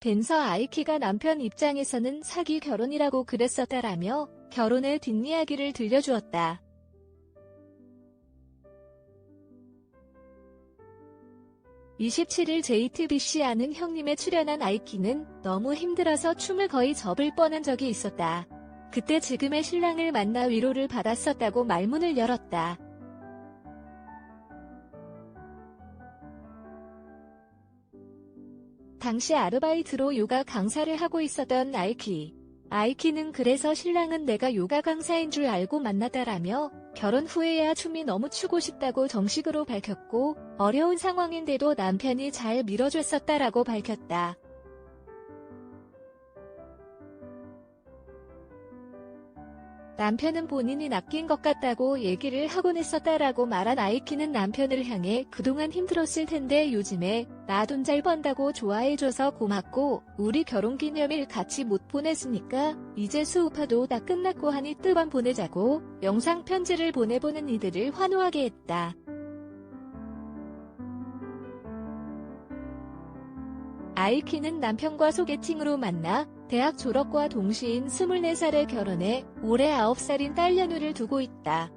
벤서 아이키가 남편 입장에서는 사기 결혼이라고 그랬었다라며 결혼의 뒷이야기를 들려주었다. (27일) JTBC 아는 형님에 출연한 아이키는 너무 힘들어서 춤을 거의 접을 뻔한 적이 있었다. 그때 지금의 신랑을 만나 위로를 받았었다고 말문을 열었다. 당시 아르바이트로 요가 강사를 하고 있었던 아이키. 아이키는 그래서 신랑은 내가 요가 강사인 줄 알고 만났다라며 결혼 후에야 춤이 너무 추고 싶다고 정식으로 밝혔고 어려운 상황인데도 남편이 잘 밀어줬었다라고 밝혔다. 남편은 본인이 낚인 것 같다고 얘기를 하곤 했었다라고 말한 아이키는 남편을 향해 그동안 힘들었을 텐데 요즘에 나 돈 잘 번다고 좋아해줘서 고맙고 우리 결혼기념일 같이 못 보냈으니까 이제 수우파도 다 끝났고 하니 뜨번 보내자고 영상 편지를 보내보는 이들을 환호하게 했다. 아이키는 남편과 소개팅으로 만나 대학 졸업과 동시인 24살에 결혼해 올해 9살인 딸 연우를 두고 있다.